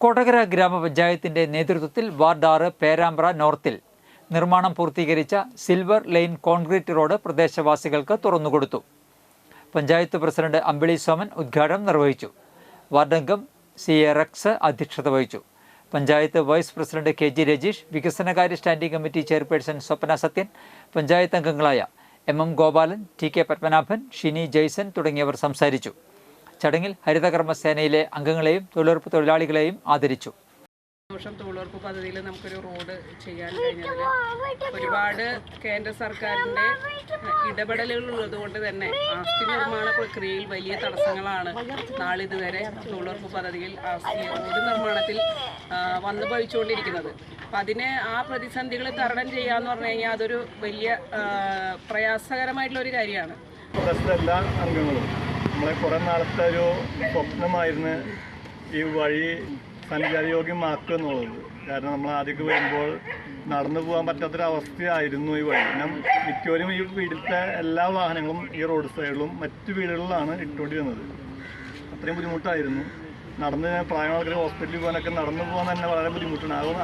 കൊടകര ഗ്രാമപഞ്ചായത്തിന്റെ നേതൃത്വത്തിൽ വാർഡ് ആറ് പേരാമ്പ്ര നോർത്തിൽ നിർമ്മാണം പൂർത്തീകരിച്ച സിൽവർ ലൈൻ കോൺക്രീറ്റ് റോഡ് പ്രദേശവാസികൾക്ക് തുറന്നുകൊടുത്തു. പഞ്ചായത്ത് പ്രസിഡന്റ് അമ്പിളി സോമൻ ഉദ്ഘാടനം നിർവഹിച്ചു. വാർഡംഗം സി എ റക്സ് അധ്യക്ഷത വഹിച്ചു. Panchayat vice president K G Rajeesh വികസനകാര്യ standing committee chairperson Swapna Sathyan panchayat അംഗങ്ങളായ M M Gopalan T K Padmanabhan Shini Jaison തുടങ്ങിയവർ സംസാരിച്ചു. ചടങ്ങിൽ ഹരിതകർമ്മസേനയിലെ അംഗങ്ങളെയും തൊഴിലുറപ്പ് തൊഴിലാളികളെയും ആദരിച്ചു. വർഷം തൊഴിലുറപ്പ് പദ്ധതിയിൽ നമുക്കൊരു റോഡ് ചെയ്യാൻ കഴിഞ്ഞതിൽ ഒരുപാട് കേന്ദ്ര സർക്കാരിന്റെ ഇടപെടലുകൾ ഉള്ളതുകൊണ്ട് തന്നെ ആസ്തി നിർമ്മാണ പ്രക്രിയയിൽ വലിയ തടസ്സങ്ങളാണ് നാളിതുവരെ തൊഴിലുറപ്പ് പദ്ധതിയിൽ ആസ്തി റോഡ് നിർമ്മാണത്തിൽ വന്നു ഭവിച്ചുകൊണ്ടിരിക്കുന്നത്. അപ്പം അതിനെ ആ പ്രതിസന്ധികൾ തരണം ചെയ്യാന്ന് പറഞ്ഞു കഴിഞ്ഞാൽ അതൊരു വലിയ പ്രയാസകരമായിട്ടുള്ള ഒരു കാര്യമാണ്. എല്ലാ അംഗങ്ങളും. നമ്മളെ കുറേ നാളത്തെ ഒരു സ്വപ്നമായിരുന്നു ഈ വഴി സഞ്ചാരയോഗ്യമാക്കുക എന്നുള്ളത്. കാരണം നമ്മൾ ആദ്യമൊക്കെ വരുമ്പോൾ നടന്നു പോകാൻ പറ്റാത്തൊരവസ്ഥയായിരുന്നു ഈ വഴി. കാരണം മിക്കവരും ഈ വീട്ടിലത്തെ എല്ലാ വാഹനങ്ങളും ഈ റോഡ് സൈഡിലും മറ്റു വീടുകളിലാണ് ഇട്ടുകൊണ്ടിരുന്നത്. അത്രയും ബുദ്ധിമുട്ടായിരുന്നു. നടന്ന് പ്രായമുള്ള ഹോസ്പിറ്റലിൽ പോകാനൊക്കെ നടന്നു പോകാൻ തന്നെ വളരെ ബുദ്ധിമുട്ടാണ്. അതുകൊണ്ട്